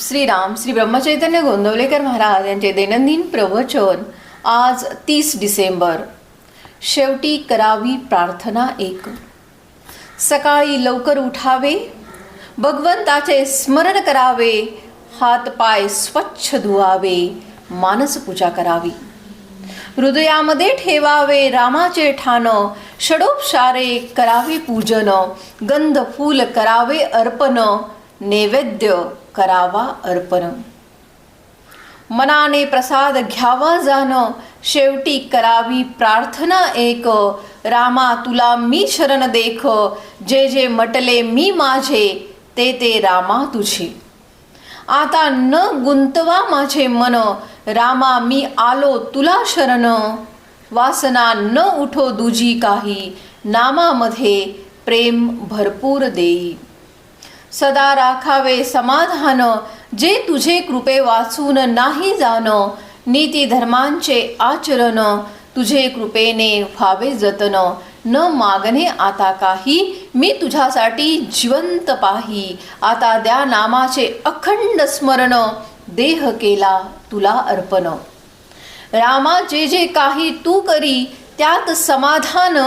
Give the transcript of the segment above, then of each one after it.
श्रीराम श्री ब्रह्मचैतन्य गोंदवलेकर महाराज यांचे दैनंदिन प्रवचन आज तीस डिसेंबर. शेवटी करावी प्रार्थना एक. सकाळी लवकर उठावे भगवंताचे स्मरण करावे हात पाय स्वच्छ धुवावे मानस पूजा करावी. हृदयामध्ये ठेवावे रामाचे ठाण षडोपशारे करावे पूजन गंध फूल करावे अर्पण नैवेद्य करावा अर्पण. मनाने प्रसाद घ्यावा जाण शेवटी करावी प्रार्थना एक. रामा तुला मी शरण देख जे जे म्हटले मी माझे ते ते रामा तुझे. आता न गुंतवा माझे मन रामा मी आलो तुला शरण. वासना न उठो दुजी काही नामामध्ये प्रेम भरपूर देई. सदा राखावे समाधान जे तुझे कृपे वाचून नाही जाण नीती धर्मांचे आचरण तुझे कृपेने व्हावे जतन. न मागणे आता काही मी तुझ्यासाठी जिवंत पाही. आता द्या नामाचे अखंड स्मरण देह केला तुला अर्पण. रामा जे जे काही तू करी त्यात समाधान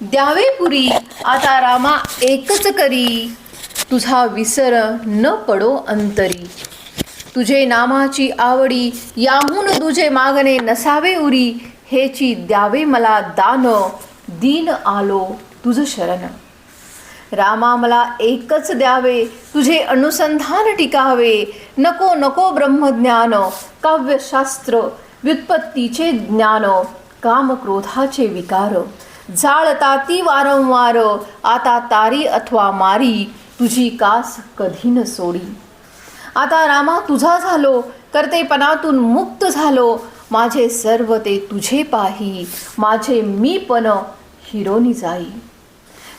द्यावे पुरी. आता रामा एकच करी. तुझा विसर न पडो अंतरी. तुझे नामाची आवडी याहून तुझे मागणे नसावे उरी. हेची द्यावे मला दान दीन आलो तुझ शरण. रामा मला एकच द्यावे तुझे अनुसंधान टिकावे. नको नको ब्रह्मज्ञान काव्यशास्त्र व्युत्पत्तीचे ज्ञान काम क्रोधाचे विकार. जाळता ती वारंवार आता तारी अथवा मारी. तुझी कास कधी न सोडी. आता रामा तुझा झालो कर्तेपणातून मुक्त झालो. माझे सर्व ते तुझे पाही माझे मी पण हिरोनी जाई.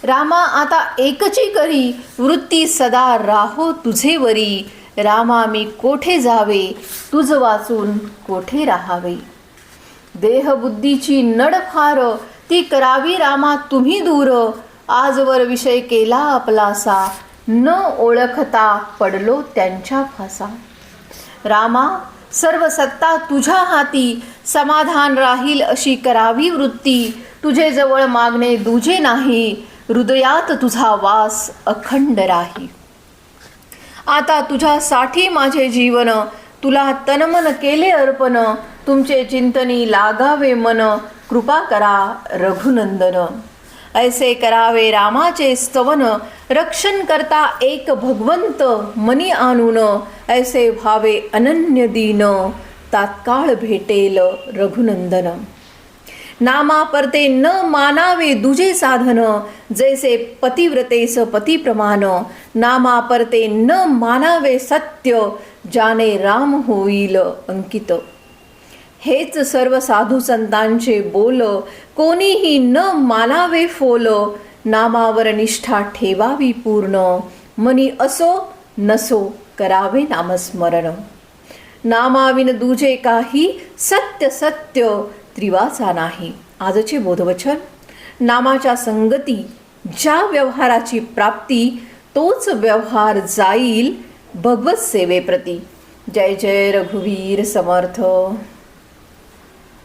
रामा आता एकची करी वृत्ती सदा राहो तुझे वरी. रामा मी कोठे जावे तुझ वाचून कोठे राहावे. देहबुद्धीची नड फार ती करावी रामा तुम्ही दूर. आजवर विषय केला आपलासा. न ओळखता पडलो त्यांच्या फासा. रामा सर्व सत्ता तुझ्या हाती. समाधान राहील अशी करावी वृत्ती. तुझे जवळ मागणे दुजे नाही. हृदयात तुझा वास अखंड राही. आता तुझ्यासाठी माझे जीवन. तुला तनमन केले अर्पण. तुमचे चिंतनी लागावे मन. कृपा करा रघुनंदन. ऐसे करावे रामाचे स्तवन रक्षण करता एक भगवंत मनी आणून ऐसे व्हावे अनन्य दीन तात्काळ भेटेल रघुनंदन. नामा परते न मानावे दुजे साधन जैसे पतिव्रतेस पतिप्रमाण नामा परते न मानावे सत्य जाने राम होईल अंकित. हेच सर्व साधू संतांचे बोल कोणीही न मानावे फोल नामावर निष्ठा ठेवावी पूर्ण. मनी असो नसो करावे नामस्मरण. नामाविन दुजे काही सत्य सत्य त्रिवाचा नाही. आजचे बोधवचन नामाच्या संगती ज्या व्यवहाराची प्राप्ती तोच व्यवहार जाईल भगवत सेवेप्रती. जय जय रघुवीर समर्थ.